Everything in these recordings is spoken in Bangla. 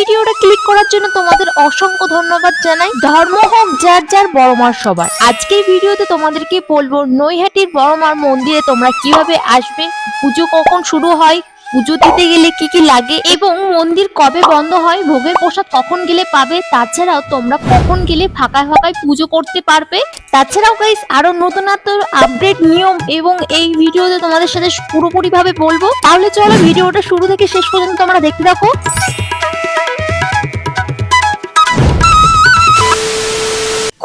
ভিডিওটা ক্লিক করার জন্য তোমাদের অসংখ্য ধন্যবাদ জানাই। ধর্ম হোক, যার যার বড়মার সবার। আজকের ভিডিওতে তোমাদেরকে বলব, নৈহাটির বড়মার মন্দিরে তোমরা কীভাবে আসবে, পুজো কখন শুরু হয়, পুজো দিতে গেলে কি কি লাগে, এবং মন্দির কবে বন্ধ হয়, ভোগের প্রসাদ কখন গেলে পাবে, তাছাড়াও তোমরা কখন গেলে ফাঁকায় ফাঁকায় পুজো করতে পারবে। তাছাড়াও গাইস আরও নতুনত্ব আপডেট নিয়ম এবং এই ভিডিওতে তোমাদের সাথে পুরোপুরি ভাবে বলব। তাহলে চলো ভিডিওটা শুরু থেকে শেষ পর্যন্ত তোমরা দেখতে থাকো।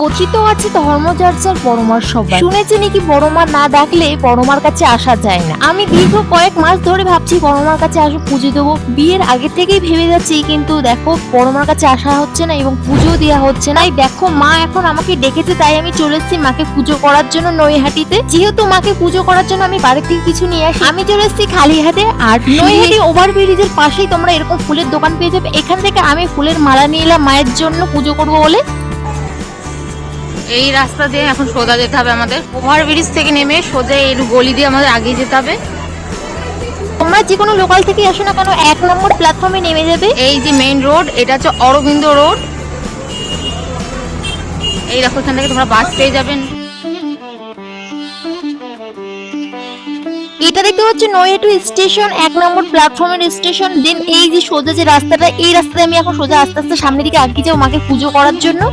কথিত আছে ধর্মচর্চার বড়মার সবাই। শুনেছি নাকি বড়মা না ডাকলে বড়মার কাছে আসা যায় না। আমি দীর্ঘ কয়েক মাস ধরে ভাবছি বড়মার কাছে আসব পুজো দেবো। বিয়ের আগে থেকেই ভেবে যাচ্ছি কিন্তু দেখো বড়মার কাছে আসা হচ্ছে না এবং পুজো দেওয়া হচ্ছে না। এই দেখো মা এখন আমাকে ডেকেছে তাই আমি চলে এসেছি মাকে পুজো করার জন্য নৈহাটিতে। যেহেতু মাকে পুজো করার জন্য আমি বাড়ি থেকে কিছু নিয়ে আসি আমি চলে এসেছি খালি হাতে আর নৈহাটি ওভার ব্রিজের পাশেই তোমরা এরকম ফুলের দোকান পেয়ে যাবে। এখান থেকে আমি ফুলের মালা নিয়ে এলাম মায়ের জন্য পুজো করব বলে। এই রাস্তা দিয়ে এখন সোজা যেতে হবে আমাদের। ওভার ব্রিজ থেকে নেমে সোজা এই গলি দিয়ে আমাদের আগিয়ে যেতে হবে। তোমরা যে কোনো লোকাল থেকে আসো না কেন এক নম্বর প্ল্যাটফর্মে নেমে যাবে। এই যে মেইন রোড এটা হচ্ছে অরবিন্দ রোড এই দেখো এখান থেকে তোমরা বাস পেয়ে যাবেন এটা দেখতে পাচ্ছি নৈহাটি স্টেশন এক নম্বর প্ল্যাটফর্মের স্টেশন দেন এই যে সোজা যে রাস্তাটা এই রাস্তাতে আমি এখন সোজা আস্তে আস্তে সামনের দিকে আগিয়ে যাব মাকে পুজো করার জন্য।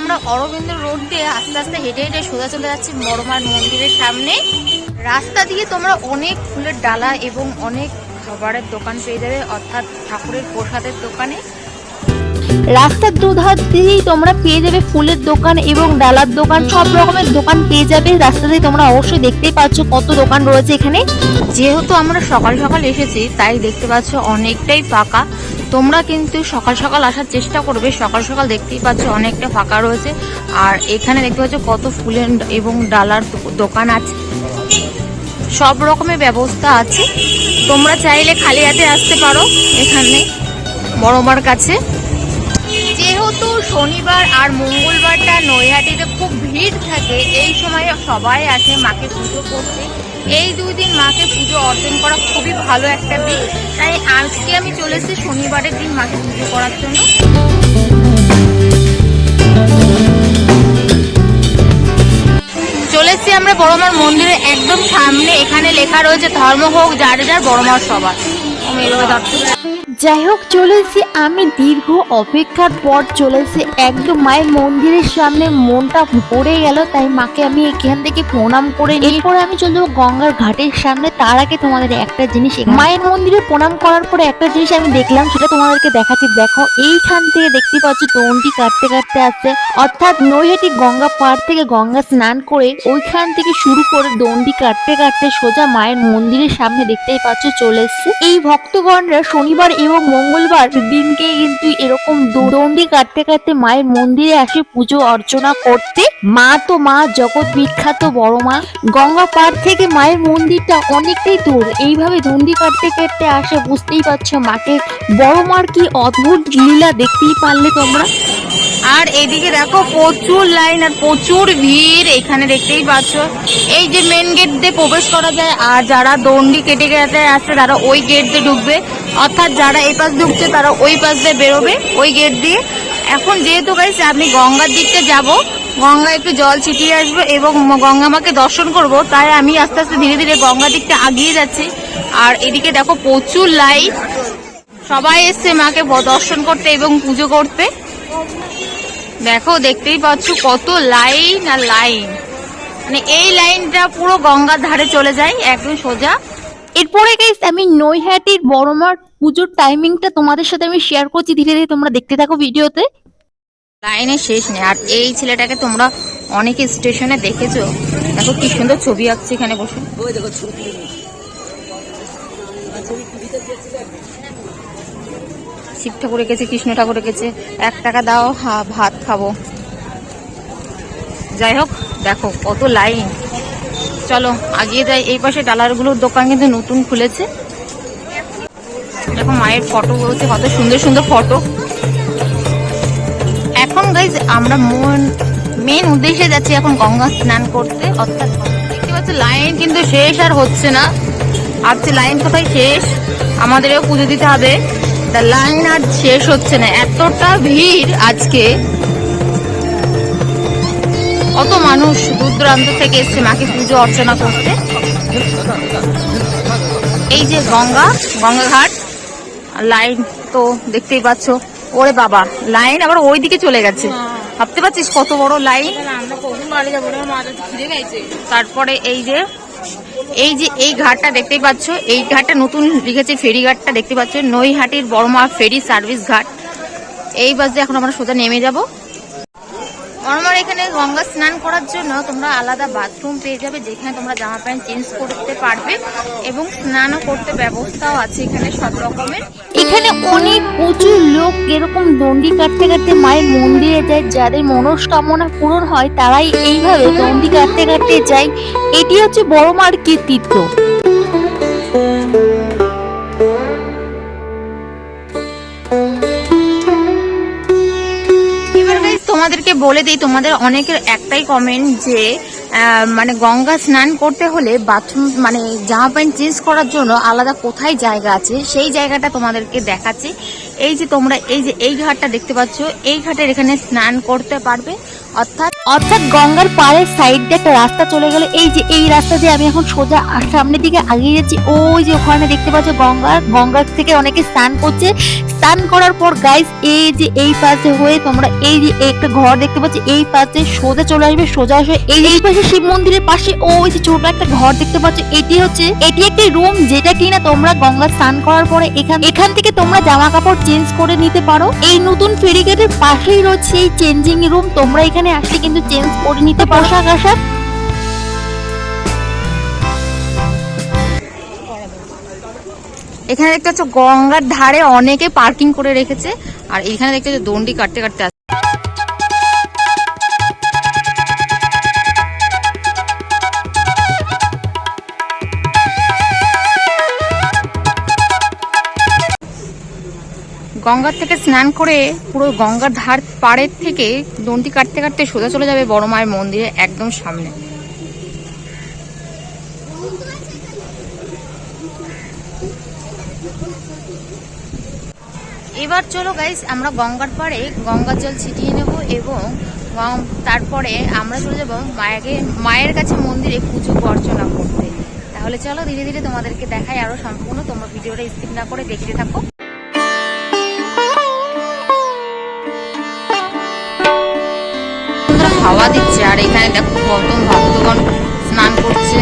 আমরা অরবিন্দ রোড দিয়ে আস্তে আস্তে হেঁটে হেঁটে সোজা চলে যাচ্ছি বড়মার মন্দিরের সামনে। রাস্তা দিয়ে তোমরা অনেক ফুলের ডালা এবং অনেক খাবারের দোকান পেয়ে যাবে, অর্থাৎ ঠাকুরের প্রসাদের দোকানে। রাস্তার দুধার দিয়েই তোমরা পেয়ে যাবে ফুলের দোকান এবং ডালার দোকান। সব রকমের দোকান পেয়ে যাবে। রাস্তাতে তোমরা অবশ্যই দেখতেই পাচ্ছ কত দোকান রয়েছে এখানে। যেহেতু আমরা সকাল সকাল এসেছি, তাই দেখতে পাচ্ছ অনেকটাই ফাঁকা। তোমরা কিন্তু সকাল সকাল আসার চেষ্টা করবে। সকাল সকাল দেখতেই পাচ্ছ অনেকটা ফাঁকা রয়েছে। আর এখানে দেখতে পাচ্ছ কত ফুলের এবং ডালার দোকান আছে। সব রকমের ব্যবস্থা আছে। তোমরা চাইলে খালি হাতে আসতে পারো এখানে বড়মার কাছে। যেহেতু শনিবার আর মঙ্গলবারটা নৈহাটিতে খুব ভিড় থাকে, এই সময় সবাই আসে মাকে পুজো করতে। এই দুই দিন মাকে পুজো অর্জন করা খুবই ভালো একটা দিন। তাই আজকে আমি চলে এসেছি শনিবারের দিন মাকে পুজো করার জন্য। চলে এসেছি আমরা বড়মার মন্দিরের একদম সামনে। এখানে লেখা রয়েছে ধর্ম হোক, যার যার বড়মার সবার। ধরছি যাই হোক, চলেছি আমি দীর্ঘ অপেক্ষার পর চলেছি একদম মায়ের মন্দিরের সামনে। মনটা ভরে গেল, তাই মাকে আমি এখান থেকে প্রণাম করে। এরপরে আমি চলে যাব গঙ্গার ঘাটের সামনে। তার আগে তোমাদের একটা জিনিস মায়ের মন্দিরে প্রণাম করার পরে একটা জিনিস আমি দেখলাম, সেটা তোমাদেরকে দেখাচ্ছি। দেখো, এইখান থেকে দেখতে পাচ্ছ দণ্ডি কাটতে কাটতে আসছে। অর্থাৎ নৈহাটি গঙ্গা পাড় থেকে গঙ্গা স্নান করে ওইখান থেকে শুরু করে দণ্ডি কাটতে কাটতে সোজা মায়ের মন্দিরের সামনে দেখতেই পাচ্ছ, চলে এসছে। এই ভক্তগণরা শনিবার এবং মঙ্গলবার দিনকে কিন্তু এরকম দণ্ডি কাটতে কাটতে মায়ের মন্দিরে আসে পুজো অর্চনা করতে। মা তো মা, জগৎ বিখ্যাত বড় মা। গঙ্গা পাড় থেকে মায়ের মন্দিরটা অনেকটাই দূর। এইভাবে দণ্ডি কাটতে কাটতে আসে বুঝতেই পারছ মাকে। বড় মার কি অদ্ভুত লীলা দেখতেই পারলে তোমরা। আর এদিকে দেখো প্রচুর লাইন আর প্রচুর ভিড় এখানে দেখতেই পাচ্ছ। এই যে মেন গেট দিয়ে প্রবেশ করা যায়, আর যারা দণ্ডি কেটে কেটে আসছে, তারা ওই গেট দিয়ে ঢুকবে। অর্থাৎ যারা এই পাশ ঢুকছে, তারা ওই পাশ দিয়ে বেরোবে ওই গেট দিয়ে। এখন যেহেতু গাইছে আমি গঙ্গার দিকটা যাব, গঙ্গা একটু জল ছিটিয়ে আসব এবং গঙ্গা মাকে দর্শন করব, তাই আমি আস্তে আস্তে ধীরে ধীরে গঙ্গা দিকটা আগিয়ে যাচ্ছি। আর এদিকে দেখো প্রচুর লাইট সবাই এসছে মাকে দর্শন করতে এবং পুজো করতে। দেখো দেখতেই পাচ্ছ কত লাইন আর লাইন। মানে এই লাইনটা পুরো গঙ্গার ধারে চলে যায় একদম সোজা। এরপরে গাইস আমি নৈহাটির বড়মার পুজোর টাইমিংটা তোমাদের সাথে আমি শেয়ার করছি। ধীরে ধীরে তোমরা দেখতে থাকো ভিডিওতে লাইনের শেষ নেই। আর এই ছেলেটাকে তোমরা অনেকে স্টেশনে দেখেছ? দেখো কি সুন্দর ছবি আঁকছে এখানে বসে। শিব ঠাকুর রেখেছে, কৃষ্ণ ঠাকুর রেখেছে, এক টাকা দাও ভাত খাব। যাই হোক, দেখো কত লাইন। চলো, আগিয়ে যাই, এই পাশে ডালারগুলোর দোকান কিন্তু নতুন খুলেছে। দেখো মায়ের ফটো বলছে কত সুন্দর সুন্দর ফটো এখন গাইজ আমরা মন মেন উদ্দেশ্যে যাচ্ছি এখন গঙ্গা স্নান করতে। অর্থাৎ দেখতে পাচ্ছ লাইন কিন্তু শেষ আর হচ্ছে না। ভাবছি লাইন কোথায় শেষ? আমাদেরও পুজো দিতে হবে। তা লাইন আর শেষ হচ্ছে না। এতটা ভিড় আজকে। কত মানুষ দূর দূরান্ত থেকে এসছে মাকে পুজো অর্চনা করতে। এই যে গঙ্গা গঙ্গা ঘাট লাইন তো দেখতেই পাচ্ছ। ওরে বাবা লাইন আবার ওই দিকে চলে গেছে। ভাবতে পারছিস কত বড় লাইন তারপরে এই যে এই যে এই ঘাটটা দেখতেই পাচ্ছ, এই ঘাটটা নতুন লিখেছে ফেরি ঘাটটা দেখতে পাচ্ছ, নৈহাটির বড়মা ফেরি সার্ভিস ঘাট। এই বাস দিয়ে এখন আমরা সোজা নেমে যাব। আমার এখানে গঙ্গা স্নান করার জন্য তোমরা আলাদা বাথরুম পেয়ে যাবে, যেখানে তোমরা জামা প্যান্ট চেঞ্জ করতে পারবে এবং স্নানও করতে ব্যবস্থাও আছে এখানে সব রকমের। এখানে অনেক প্রচুর লোক এরকম দণ্ডি কাটতে কাটতে মায়ের মন্দিরে যায়, যাদের মনস্কামনা পূরণ হয় তারাই এইভাবে দণ্ডি কাটতে কাটতে যায়। এটি হচ্ছে বড় মার কীর্তিত্ব বলে দিই, তোমাদের অনেকের একটাই কমেন্ট যে মানে গঙ্গা স্নান করতে হলে বাথরুম মানে জামা প্যান্ট চেঞ্জ করার জন্য আলাদা কোথায় জায়গা আছে, সেই জায়গাটা তোমাদেরকে দেখাচ্ছি। এই যে তোমরা, এই যে এই ঘাটটা দেখতে পাচ্ছ, এই ঘাটের এখানে স্নান করতে পারবে। অর্থাৎ অর্থাৎ গঙ্গার পাড়ের সাইড দিয়ে একটা রাস্তা চলে গেল। এই যে, এই রাস্তা দিয়ে আমি এখন সোজা সামনের দিকে আগিয়ে যাচ্ছি। ওই যে ওখানে দেখতে পাচ্ছ গঙ্গা, গঙ্গার থেকে অনেকে স্নান করছে। স্নান করার পর গাইস এই যে, এই পাশে হয়ে তোমরা এই যে, একটা ঘর দেখতে পাচ্ছ। এই পাশে সোজা চলে আসবে, সোজা আসবে এই এই পাশে শিব মন্দিরের পাশে ওই যে ছোট একটা ঘর দেখতে পাচ্ছ। এটি হচ্ছে, এটি একটি রুম যেটা কিনা তোমরা গঙ্গা স্নান করার পরে এখান এখান থেকে তোমরা জামা কাপড় চেঞ্জ করে নিতে পারো। এই নতুন ফেরিগেটের পাশেই রয়েছে এই চেঞ্জিং রুম তোমরা এখানে আসলে কিন্তু চেঞ্জ করে নিতে পোশাক আশাক এখানে দেখতে পাচ্ছ গঙ্গার ধারে অনেকে পার্কিং করে রেখেছে, আর এখানে দেখতে পাচ্ছ দণ্ডি কাটতে কাটতে। গঙ্গার থেকে স্নান করে পুরো গঙ্গার ধার পাড়ের থেকে দণ্ডি কাটতে কাটতে সোজা চলে যাবে বড় মায়ের মন্দিরে একদম সামনে। এবার চলো গাইস আমরা গঙ্গার পাড়ে গঙ্গার জল ছিটিয়ে নেব এবং তারপরে আমরা চলে যাব মায়াকে মায়ের কাছে মন্দিরে পুজো অর্চনা করতে। তাহলে চলো ধীরে ধীরে তোমাদেরকে দেখাই আরও সম্পূর্ণ। তোমরা ভিডিওটা স্কিপ না করে দেখতে থাকো। হাওয়া দিচ্ছে, আর এখানে দেখো কত ভক্তগণ স্নান করছে।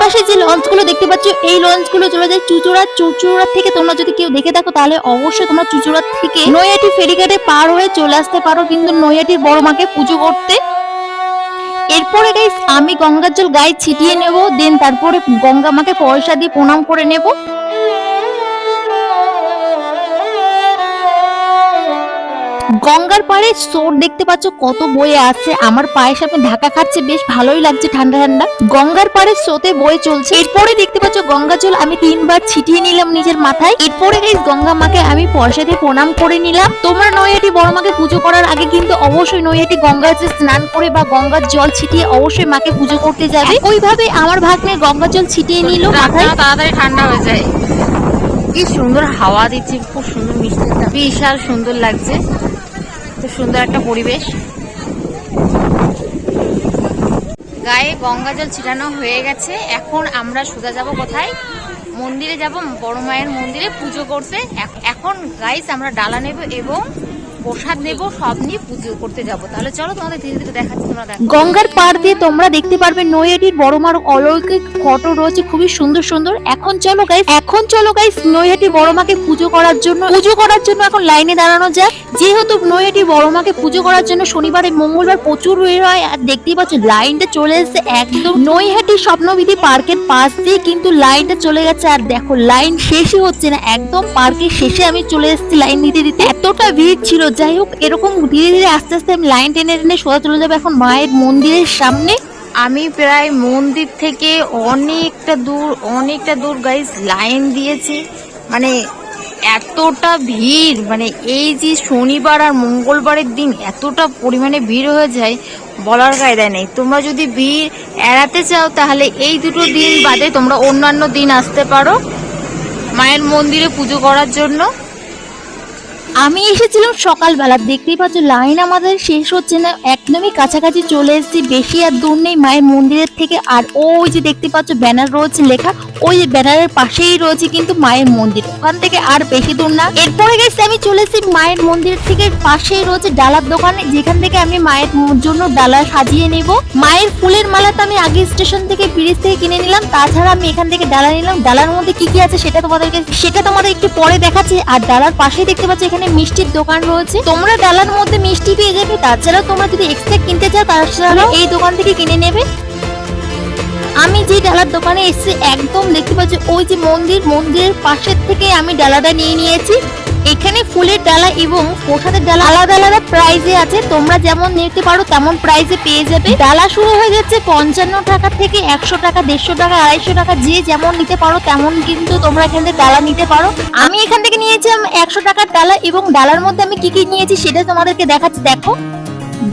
পাশে যে লঞ্চগুলো দেখতে পাচ্ছ, এই লঞ্চগুলো চলে যায় চুচুড়া। চুচুড়া থেকে তোমরা যদি কেউ দেখে তাহলে অবশ্যই তোমরা চুচুড়া থেকে নৈয়াটি ফেরিঘাটে পার হয়ে চলে আসতে পারো কিন্তু নৈয়াটির বড় মাকে পুজো করতে। এরপরে গাইস আমি গঙ্গার জল গায়ে ছিটিয়ে নেব দেন তারপরে গঙ্গা মাকে পয়সা দিয়ে প্রণাম করে নেব। গঙ্গার পাড়ে সোর দেখতে পাচ্ছ কত বয়ে আছে। আমার পায়ের সামনে ঢাকা খাচ্ছে বেশ ভালোই লাগছে ঠান্ডা ঠান্ডা। গঙ্গার পাড়ে স্রোতে বয়ে চলছে। এরপরে দেখতে পাচ্ছ গঙ্গা জল আমি তিনবার ছিটিয়ে নিলাম নিজের মাথায়। এরপরে গাইস গঙ্গা মাকে আমি পয়সা দিয়ে প্রণাম করে নিলাম। তোমরা নৈহাটি বড় মাকে পুজো করার আগে কিন্তু অবশ্যই নৈহাটি গঙ্গাতে স্নান করে বা গঙ্গার জল ছিটিয়ে অবশ্যই মাকে পুজো করতে যাবে। ওইভাবে আমার ভাগ্নে গঙ্গা জল ছিটিয়ে নিল মাথায়। তাড়াতাড়ি ঠান্ডা হয়ে যায়। কি সুন্দর হাওয়া দিচ্ছে খুব সুন্দর মিষ্টি বিশাল সুন্দর লাগছে। সুন্দর একটা পরিবেশ। গায়ে গঙ্গা জল ছিটানো হয়ে গেছে। এখন আমরা সোজা যাব কোথায়? মন্দিরে যাব, বড় মায়ের মন্দিরে পুজো করতে। এখন গাইস আমরা ডালা নেব এবং প্রসাদ নেব, সব নিয়ে পুজো করতে যাব। তাহলে চলো তোমাদের ধীরে ধীরে দেখাচ্ছি, তোমরা দেখো। গঙ্গার পাড় দিয়ে তোমরা দেখতে পারবে নৈহাটির বড় মার অলৌকিক ফটো রয়েছে, খুবই সুন্দর সুন্দর। এখন চলো গাইস এখন চলো গাইস নৈহাটি বড় মাকে পুজো করার জন্য, পুজো করার জন্য এখন লাইনে দাঁড়ানো যায় যেহেতু নৈহাটি বড় মাকে পুজো করার জন্য শনিবারে, মঙ্গলবার প্রচুর ভিড় হয়, আর দেখতেই পাচ্ছ, লাইনটা চলে এসেছে একদম নৈহাটি স্বপ্নবিধি পার্কের পাশ দিয়ে, কিন্তু লাইনটা চলে গেছে, আর দেখো, লাইন শেষই হচ্ছে না, একদম পার্কের শেষে আমি চলে এসেছি লাইন দিতে দিতে এতটা ভিড় ছিল যাই হোক, এরকম ধীরে ধীরে আস্তে আস্তে আমি লাইন টেনে টেনে সোজা চলে যাবে এখন মায়ের মন্দিরের সামনে। আমি প্রায় মন্দির থেকে অনেকটা দূর অনেকটা দূর গাইস লাইন দিয়েছি। মানে এতটা ভিড় মানে এই যে শনিবার আর মঙ্গলবারের দিন এতটা পরিমাণে ভিড় হয়ে যায়, বলার কায়দায় নেই। তোমরা যদি ভিড় এড়াতে চাও, তাহলে এই দুটো দিন বাদে তোমরা অন্যান্য দিন আসতে পারো। মায়ের মন্দিরে পুজো করার জন্য। আমি এসেছিলাম সকালবেলা। দেখতেই পাচ্ছ, লাইন আমাদের শেষ হচ্ছে না। একদমই কাছাকাছি চলে এসেছি। বেশি আর দূর নেই মায়ের মন্দিরের থেকে। আর ওই যে দেখতে পাচ্ছ, ব্যানার রয়েছে লেখা। ওই যে ব্যানারের পাশেই রয়েছে কিন্তু মায়ের মন্দির। ওখান থেকে আর বেশি দূর না। এরপরে গেছি আমি চলে এসেছি মায়ের মন্দিরের থেকে। পাশেই রয়েছে ডালার দোকানে। যেখান থেকে আমি মায়ের জন্য ডালা সাজিয়ে নেব। মায়ের ফুলের মালা তো আমি আগে স্টেশন থেকে, ব্রিজ থেকে কিনে নিলাম। তাছাড়া আমি এখান থেকে ডালা নিলাম। ডালার মধ্যে কি কি আছে সেটা তোমাদেরকে সেটা তোমাদের একটু পরে দেখাচ্ছি। আর ডালার পাশেই দেখতে পাচ্ছ, এখানে মিষ্টির দোকান রয়েছে। তোমরা ডালার মধ্যে মিষ্টি পেয়ে যাবে। তাছাড়া তোমরা যদি এক্সট্রা কিনতে চাও তাছাড়া এই দোকান থেকে কিনে নেবে। আমি যে ডালার দোকানে এসেছি, একদম দেখতে পাচ্ছি, ওই যে মন্দির, মন্দিরের পাশের থেকে আমি ডালাটা নিয়ে নিয়েছি। এখানে ফুলের ডালা এবং প্রসাদের ডালা আলাদা আলাদা প্রাইজে আছে। তোমরা যেমন নিতে পারো তেমন প্রাইজে পেয়ে যাবে। ডালা শুরু হয়ে যাচ্ছে পঞ্চান্ন টাকা থেকে একশো টাকা, দেড়শো টাকা, আড়াইশো টাকা, যে যেমন নিতে পারো তেমন কিন্তু তোমরা এখান থেকে ডালা নিতে পারো। আমি এখান থেকে নিয়েছিলাম একশো টাকার ডালা এবং ডালার মধ্যে আমি কি কি নিয়েছি সেটা তোমাদেরকে দেখাচ্ছি। দেখো।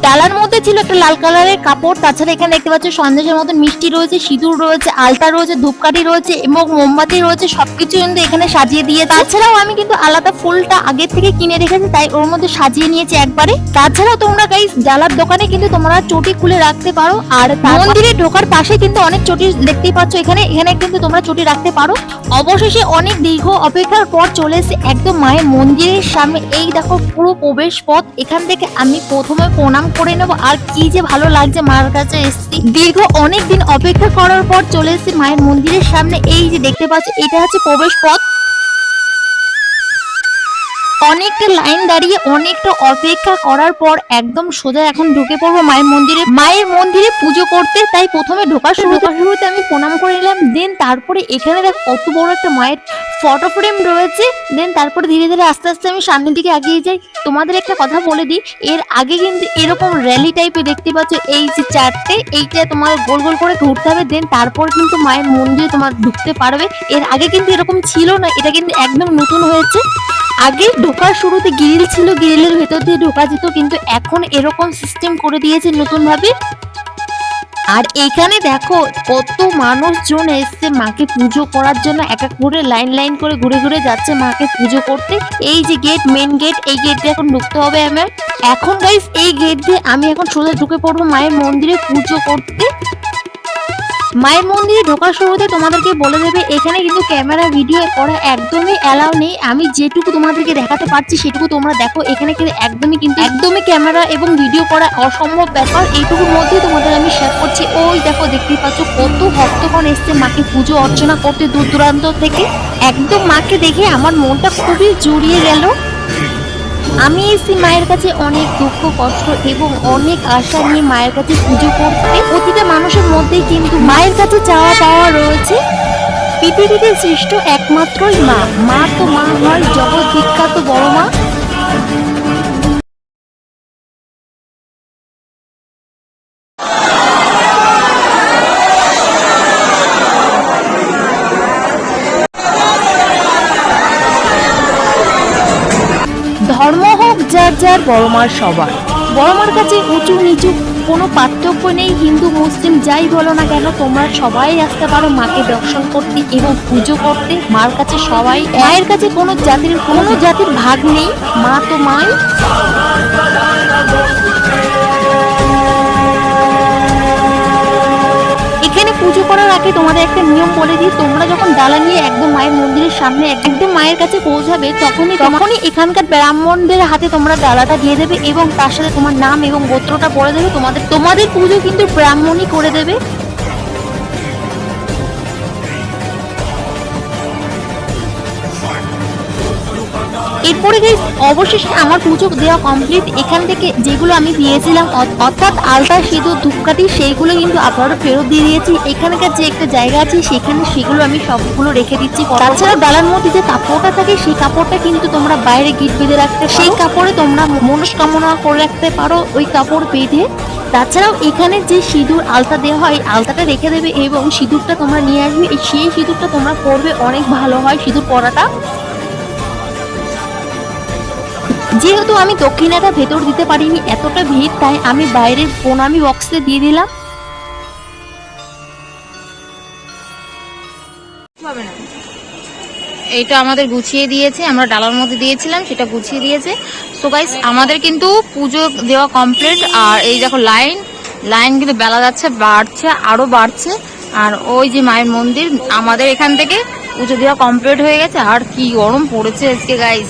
ডালার মধ্যে ছিল একটা লাল কালারের কাপড় তাছাড়া এখানে দেখতে পাচ্ছ সন্দেশের মতন মিষ্টি রয়েছে সিঁদুর রয়েছে আলতা রয়েছে ধূপকাঠি রয়েছে এবং মোমবাতি রয়েছে সবকিছু কিন্তু এখানে সাজিয়ে দিয়ে তাছাড়াও আমি কিন্তু আলাদা ফুলটা আগে থেকে কিনে রেখেছি তাই ওর মধ্যে সাজিয়ে নিয়েছি একবারে। তাছাড়াও তোমরা গাইস ডালার দোকানে কিন্তু তোমরা চটি খুলে রাখতে পারো আর মন্দিরে ঢোকার পাশে কিন্তু অনেক চটি দেখতেই পাচ্ছ এখানে এখানে কিন্তু তোমরা চটি রাখতে পারো। অবশেষে অনেক দীর্ঘ অপেক্ষার পর চলে এসে একদম মায়ের মন্দিরের সামনে। এই দেখো পুরো প্রবেশ পথ এখান থেকে আমি প্রথমে প্রণাম করে নেব। আর কি যে ভালো লাগছে মার কাছে এসছি। দীর্ঘ অনেক দিন অপেক্ষা করার পর চলে এসেছি মায়ের মন্দিরের সামনে। এই যে দেখতে পাচ্ছি, এটা হচ্ছে প্রবেশ পথ। অনেকটা লাইন দাঁড়িয়ে অনেকটা অপেক্ষা করার পর একদম সোজা এখন ঢুকে পড়ব মায়ের মন্দিরে। মায়ের মন্দিরে পুজো করতে তাই প্রথমে ঢোকার শুরুতে শুরুতে আমি প্রণাম করে নিলাম দেন তারপরে এখানে দেখ কত বড় একটা মায়ের ফটো ফ্রেম রয়েছে দেন তারপরে ধীরে ধীরে আস্তে আস্তে আমি সামনের দিকে এগিয়ে যাই। তোমাদের একটা কথা বলে দিই, এর আগে কিন্তু এরকম র্যালি টাইপের দেখতে পাচ্ছ, এই যে চারটে, এইটা তোমার গোল গোল করে ঘুরতে হবে দেন তারপর কিন্তু মায়ের মন্দিরে তোমার ঢুকতে পারবে। এর আগে কিন্তু এরকম ছিল না, এটা কিন্তু একদম নতুন হয়েছে। আগে ঢোকার শুরুতে গ্রিল ছিল গ্রিলের ভেতর দিয়ে ঢোকা যেত, কিন্তু এখন এরকম সিস্টেম করে দিয়েছে নতুন ভাবে আর এখানে দেখো, কত মানুষজন এসছে মাকে পুজো করার জন্য, এক এক করে লাইন লাইন করে ঘুরে ঘুরে যাচ্ছে মাকে পুজো করতে। এই যে গেট মেন গেট এই গেট দিয়ে এখন ঢুকতে হবে আমার এখন গাইস এই গেট দিয়ে আমি এখন সোজা ঢুকে পড়ব মায়ের মন্দিরে পুজো করতে। মায়ের মন্দিরে ঢোকার শুরুতে তোমাদেরকে বলে দেবে, এখানে কিন্তু ক্যামেরা, ভিডিও করা একদমই অ্যালাউ নেই। আমি যেটুকু তোমাদেরকে দেখাতে পারছি, সেটুকু তোমরা দেখো। এখানে কিন্তু একদমই কিন্তু একদমই ক্যামেরা এবং ভিডিও করা অসম্ভব ব্যাপার। এইটুকুর মধ্যেই তোমাদের আমি শেয়ার করছি। ওই দেখো, দেখতেই পাচ্ছ কত ভক্তগণ এসছে মাকে পুজো অর্চনা করতে দূর দূরান্ত থেকে। একদম মাকে দেখে আমার মনটা খুবই জড়িয়ে গেল। আমি এসেছি মায়ের কাছে অনেক দুঃখ, কষ্ট এবং অনেক আশা নিয়ে মায়ের কাছে পুজো করতে প্রতিটা মানুষের মধ্যেই কিন্তু মায়ের কাছে চাওয়া পাওয়া রয়েছে। পৃথিবীতে সৃষ্ট একমাত্রই মা। মা তো মা হয় জগৎ বিখ্যাত বড় মা। যার বড়মার সবার। বড়মার কাছে উঁচু নিচু কোনো পার্থক্য নেই, হিন্দু, মুসলিম, যাই বলো না কেন, তোমরা সবাই আসতে পারো মাকে দর্শন করতে এবং পুজো করতে। মার কাছে সবাই, মায়ের কাছে কোনো জাতির কোনো জাতির ভাগ নেই, মা তো মাই। এখানে পুজো করার আগে তোমাদের একটা নিয়ম বলে দিই, তোমরা যখন ডালা নিয়ে একদম মায়ের মন্দিরের সামনে একদম মায়ের কাছে পৌঁছাবে, তখনই তখনই এখানকার ব্রাহ্মণদের হাতে তোমরা ডালাটা দিয়ে দেবে এবং তার সাথে তোমার নাম এবং গোত্রটা পড়ে দেবে তোমাদের তোমাদের পুজো কিন্তু ব্রাহ্মণই করে দেবে। এরপরে গাইস অবশেষে আমার পুজো দেওয়া কমপ্লিট এখান থেকে যেগুলো আমি দিয়েছিলাম অর্থাৎ আলতা, সিঁদুর, ধূপকাঠি, সেইগুলো কিন্তু আপনারা ফেরত দিয়ে দিয়েছি। এখানকার যে একটা জায়গা আছে, সেখানে সেগুলো আমি সবগুলো রেখে দিচ্ছি। তাছাড়া ডালার মধ্যে যে কাপড়টা থাকে, সেই কাপড়টা কিন্তু তোমরা বাইরে গিট বেঁধে রাখতে। সেই কাপড়ে তোমরা মনস্কামনা করে রাখতে পারো ওই কাপড় বেঁধে। তাছাড়াও এখানে যে সিঁদুর, আলতা দেওয়া হয়, আলতাটা রেখে দেবে এবং সিঁদুরটা তোমরা নিয়ে আসবে। সেই সিঁদুরটা তোমরা পরবে, অনেক ভালো হয় সিঁদুর পরাটা। যেহেতু আমি দক্ষিণাটা ভেতর দিতে পারিনি, এতটা ভিড়, তাই আমি বাইরের প্রণামী বক্সে দিয়ে দিলাম। এইটা আমাদের গুছিয়ে দিয়েছে, আমরা ডালার মধ্যে দিয়েছিলাম, সেটা গুছিয়ে দিয়েছে। সো গাইস আমাদের কিন্তু পুজো দেওয়া কমপ্লিট আর এই দেখো লাইন লাইন কিন্তু বেলা যাচ্ছে, বাড়ছে, আরও বাড়ছে। আর ওই যে মায়ের মন্দির, আমাদের এখান থেকে পুজো দেওয়া কমপ্লিট হয়ে গেছে, আর কি গরম পড়েছে আজকে গাইস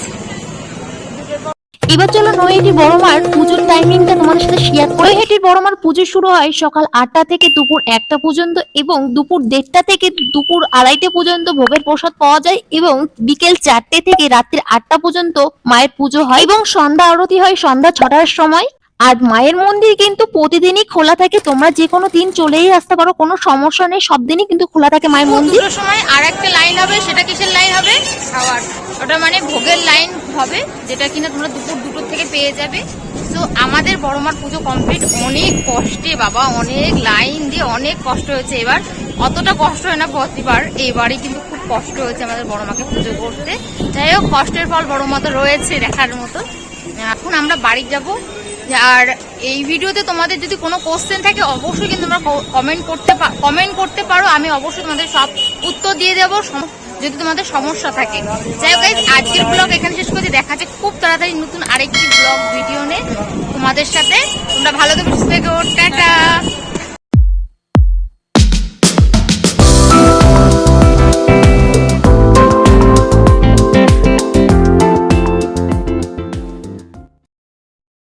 এবার চলো নৈহাটি বড়মার পুজোর টাইমিংটা তোমাদের সাথে শেয়ার করে। নৈহাটির বড়মার পুজো শুরু হয় সকাল আটটা থেকে দুপুর একটা পর্যন্ত এবং দুপুর দেড়টা থেকে দুপুর আড়াইটে পর্যন্ত ভোগের প্রসাদ পাওয়া যায় এবং বিকেল চারটে থেকে রাত্রির আটটা পর্যন্ত মায়ের পুজো হয় এবং সন্ধ্যা আরতি হয় সন্ধ্যা ছটার সময়। আর মায়ের মন্দির কিন্তু প্রতিদিনই খোলা থাকে। তোমরা যে কোনো দিন চলেই আসতে পারো কোনো সমস্যা নেই সব দিনই কিন্তু খোলা থাকে মায়ের মন্দির। সময় আর একটা লাইন হবে সেটা কিসের লাইন হবে? খাওয়ার। ওটা মানে ভোগের লাইন হবে যেটা কিনা তোমরা দুপুর দুটোর থেকে পেয়ে যাবে। তো আমাদের বড় মার পুজো কমপ্লিট অনেক কষ্টে বাবা অনেক লাইন দিয়ে অনেক কষ্ট হয়েছে এবার। অতটা কষ্ট হয় না প্রতিবার। এবারে কিন্তু খুব কষ্ট হয়েছে আমাদের বড়মাকে পুজো করতে। যাই হোক কষ্টের ফল বড়মা তো রয়েছে দেখার মতো। এখন আমরা বাড়ি যাব। আর এই ভিডিওতে তোমাদের যদি কোনো কোশ্চেন থাকে, অবশ্যই কিন্তু তোমরা কমেন্ট করতে কমেন্ট করতে পারো। আমি অবশ্যই তোমাদের সব উত্তর দিয়ে দেবো। যদি তোমাদের সমস্যা থাকে। যাই হোক আজকের ব্লগ এখানে শেষ করে দেখা যাচ্ছে খুব তাড়াতাড়ি নতুন আরেকটি ব্লগ ভিডিও নিয়ে তোমাদের সাথে। তোমরা ভালো থেকো। টাটা!